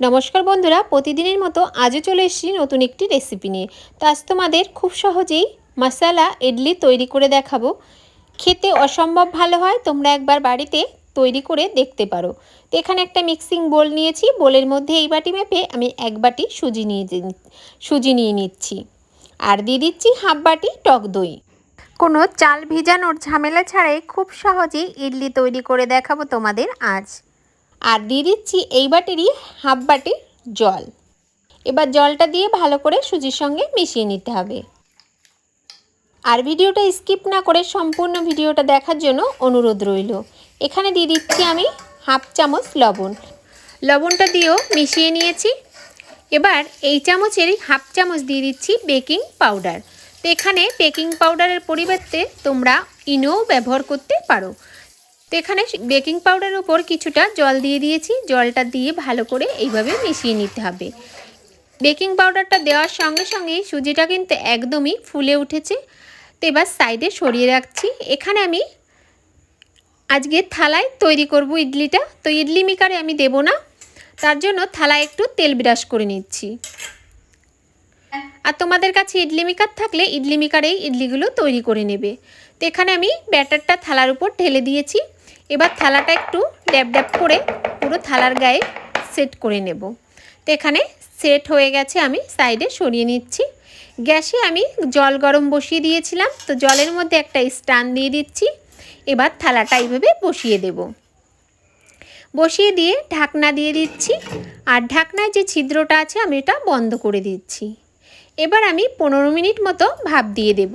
নমস্কার বন্ধুরা, প্রতিদিনের মতো আজও চলে এসেছি নতুন একটি রেসিপি নিয়ে। তো আজ তোমাদের খুব সহজেই মশালা ইডলি তৈরি করে দেখাবো। খেতে অসম্ভব ভালো হয়, তোমরা একবার বাড়িতে তৈরি করে দেখতে পারো। তো এখানে একটা মিক্সিং বোল নিয়েছি বোলের মধ্যে এই বাটি মেপে আমি এক বাটি সুজি নিয়ে সুজি নিয়ে নিচ্ছি। আর দিয়ে দিচ্ছি হাফ বাটি টক দই। কোনো চাল ভিজানোর ঝামেলা ছাড়াই খুব সহজেই ইডলি তৈরি করে দেখাবো তোমাদের আজ। আর দিয়ে দিচ্ছি এই বাটিরই হাফ বাটি জল। এবার জলটা দিয়ে ভালো করে সুজির সঙ্গে মিশিয়ে নিতে হবে। আর ভিডিওটা স্কিপ না করে সম্পূর্ণ ভিডিওটা দেখার জন্য অনুরোধ রইল। এখানে দিয়ে দিচ্ছি আমি হাফ চামচ লবণ। লবণটা দিয়েও মিশিয়ে নিয়েছি। এবার এই চামচের হাফ চামচ দিয়ে দিচ্ছি বেকিং পাউডার তো এখানে বেকিং পাউডারের পরিবর্তে তোমরা ইনোও ব্যবহার করতে পারো। তো এখানে বেকিং পাউডারের উপর কিছুটা জল দিয়ে দিয়েছি। জলটা দিয়ে ভালো করে এইভাবে মিশিয়ে নিতে হবে। বেকিং পাউডারটা দেওয়ার সঙ্গে সঙ্গেই সুজিটা কিন্তু একদমই ফুলে উঠেছে। তো এবার সাইডে সরিয়ে রাখছি। এখানে আমি আজকে থালায় তৈরি করব ইডলিটা। তো ইডলি মিকারে আমি দেব না। তার জন্য থালায় একটু তেল ব্রাশ করে নিচ্ছি। আর তোমাদের কাছে ইডলি মিকার থাকলে ইডলি মিকারেই ইডলিগুলো তৈরি করে নেবে। তো এখানে আমি ব্যাটারটা থালার উপর ঢেলে দিয়েছি। এবার থালাটা একটু ড্যাব ড্যাব করে পুরো থালার গায়ে সেট করে নেব। তো এখানে সেট হয়ে গেছে, আমি সাইডে সরিয়ে নিচ্ছি। গ্যাসে আমি জল গরম বসিয়ে দিয়েছিলাম, তো জলের মধ্যে একটা স্টান দিয়ে দিচ্ছি। এবার থালাটা এইভাবে বসিয়ে দেব। বসিয়ে দিয়ে ঢাকনা দিয়ে দিচ্ছি, আর ঢাকনায় যে ছিদ্রটা আছে, আমি এটা বন্ধ করে দিচ্ছি। এবার আমি পনেরো মিনিট মতো ভাপ দিয়ে দেব।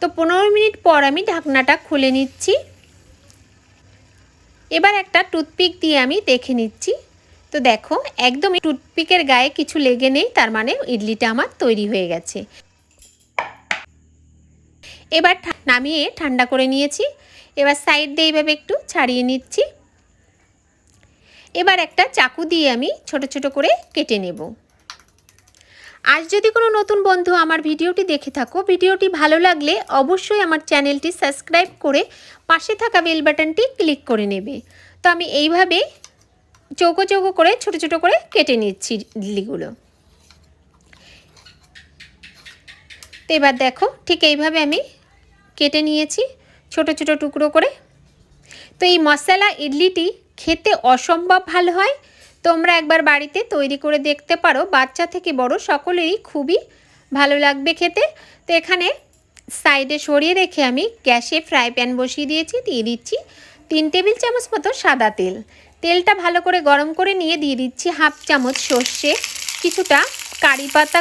তো পনেরো মিনিট পর আমি ঢাকনাটা খুলে নিচ্ছি। এবার একটা টুথপিক দিয়ে আমি দেখে নিচ্ছি। তো দেখো একদম টুথপিকের গায়ে কিছু লেগে নেই, তার মানে ইডলিটা আমার তৈরি হয়ে গেছে। এবার নামিয়ে ঠান্ডা করে নিয়েছি। এবার সাইড দিয়ে এইভাবে একটু ছাড়িয়ে নিচ্ছি। এবার একটা চাকু দিয়ে আমি ছোট ছোট করে কেটে নেব। আজ যদি কোনো নতুন বন্ধু আমার ভিডিওটি দেখে থাকো, ভিডিওটি ভালো লাগলে অবশ্যই আমার চ্যানেলটি সাবস্ক্রাইব করে পাশে থাকা বেল বাটনটি ক্লিক করে নেবে। তো আমি এইভাবে চৌকো চৌকো করে, ছোট ছোট করে কেটে নিচ্ছি ইডলিগুলো তো এবার দেখো, ঠিক এইভাবে আমি কেটে নিয়েছি, ছোট ছোট টুকরো করে। তো এই মশলা, ইডলিটি খেতে অসম্ভব ভালো হয়। তোমরা একবার বাড়িতে তৈরি করে দেখতে পারো। বাচ্চা থেকে বড় সকলেরই খুবই ভালো লাগবে খেতে। তো এখানে সাইডে সরিয়ে রেখে আমি গ্যাসে ফ্রাই প্যান বসিয়ে দিয়েছি, দিয়ে দিচ্ছি তিন টেবিল চামচ মতো সাদা তেল। তেলটা ভালো করে গরম করে নিয়ে দিয়ে দিচ্ছি হাফ চামচ সর্ষে, কিছুটা কারি পাতা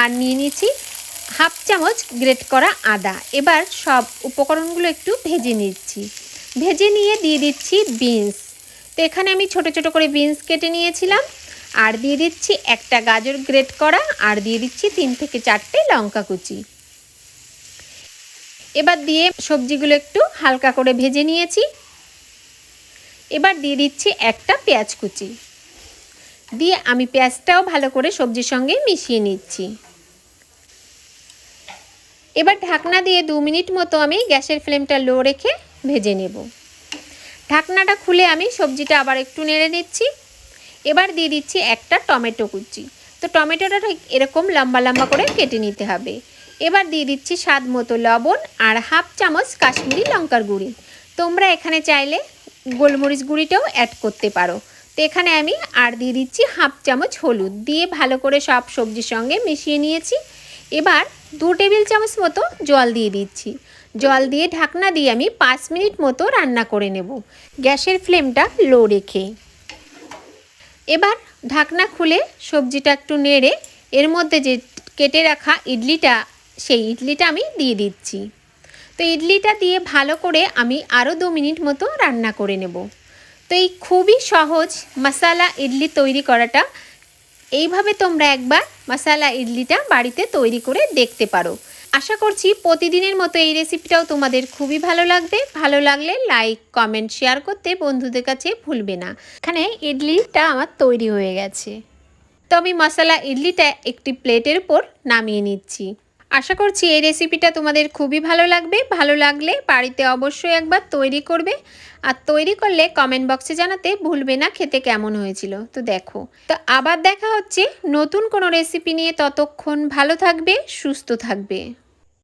আর নিয়ে নিচ্ছি হাফ চামচ গ্রেট করা আদা। এবার সব উপকরণগুলো একটু ভেজে নিচ্ছি। ভেজে নিয়ে দিয়ে দিচ্ছি বিনস। তো এখানে আমি ছোট ছোট করে বিনস কেটে নিয়েছিলাম। আর দিয়ে দিচ্ছি একটা গাজর গ্রেট করা, আর দিয়ে দিচ্ছি তিন থেকে চারটে লঙ্কা কুচি। এবার দিয়ে সবজিগুলো একটু হালকা করে ভেজে নিয়েছি। এবার দিয়ে দিচ্ছি একটা পেঁয়াজ কুচি। দিয়ে আমি পেঁয়াজটাও ভালো করে সবজির সঙ্গে মিশিয়ে নিচ্ছি। এবার ঢাকনা দিয়ে দু মিনিট মতো আমি গ্যাসের ফ্লেমটা লো রেখে ভেজে নেব। ঢাকনাটা খুলে আমি সবজিটা আবার একটু নেড়ে নিচ্ছি এবার দিয়ে দিচ্ছি একটা টমেটো কুচি। তো টমেটোটা এরকম লম্বা লম্বা করে কেটে নিতে হবে। এবার দিয়ে দিচ্ছি স্বাদ মতো লবণ আর হাফ চামচ কাশ্মীরি লঙ্কার গুঁড়ি। তোমরা এখানে চাইলে গোলমরিচ গুঁড়িটাও অ্যাড করতে পারো। তো এখানে আমি আর দিয়ে দিচ্ছি হাফ চামচ হলুদ দিয়ে ভালো করে সব সবজির সঙ্গে মিশিয়ে নিয়েছি। এবার দু টেবিল চামচ মতো জল দিয়ে দিচ্ছি। জল দিয়ে ঢাকনা দিয়ে আমি পাঁচ মিনিট মতো রান্না করে নেব। গ্যাসের ফ্লেমটা লো রেখে। এবার ঢাকনা খুলে সবজিটা একটু নেড়ে এর মধ্যে যে কেটে রাখা ইডলিটা, সেই ইডলিটা আমি দিয়ে দিচ্ছি। তো ইডলিটা দিয়ে ভালো করে আমি আরও দু মিনিট মতো রান্না করে নেব। তো এই খুবই সহজ মশালা ইডলি তৈরি করাটা। এইভাবে তোমরা একবার মশালা ইডলিটা বাড়িতে তৈরি করে দেখতে পারো। আশা করছি প্রতিদিনের মতো এই রেসিপিটাও তোমাদের খুবই ভালো লাগবে। ভালো লাগলে লাইক কমেন্ট শেয়ার করতে বন্ধুদের কাছে ভুলবে না। এখানে ইডলিটা আমার তৈরি হয়ে গেছে। তো আমি মশলা ইডলিটা একটি প্লেটের উপর নামিয়ে নিচ্ছি। আশা করছি এই রেসিপিটা তোমাদের খুবই ভালো লাগবে। ভালো লাগলে বাড়িতে অবশ্যই একবার তৈরি করবে। আর তৈরি করলে কমেন্ট বক্সে জানাতে ভুলবে না খেতে কেমন হয়েছিল। তো দেখো। তো আবার দেখা হচ্ছে নতুন কোনো রেসিপি নিয়ে। ততক্ষণ ভালো থাকবে, সুস্থ থাকবে।